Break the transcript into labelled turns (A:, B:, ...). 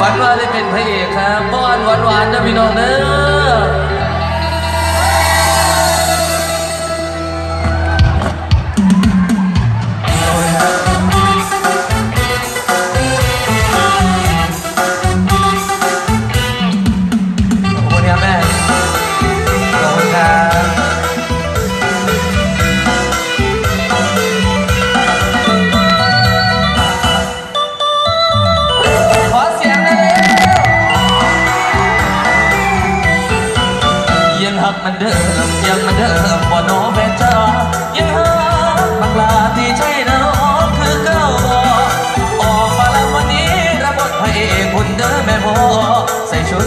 A: ฝันว่าได้เป็นพระเอกครับบ้านหวานๆนะพี่น้องเนอะ หักมันเดิมยังมันเดิมบ่โนเวจ้ายังหักบังลาที่ใช่นรน้องคือเก้าบออกมาแล้ววันนี้ระบบทพระเอกนเดิมแม่โบใส่ชุด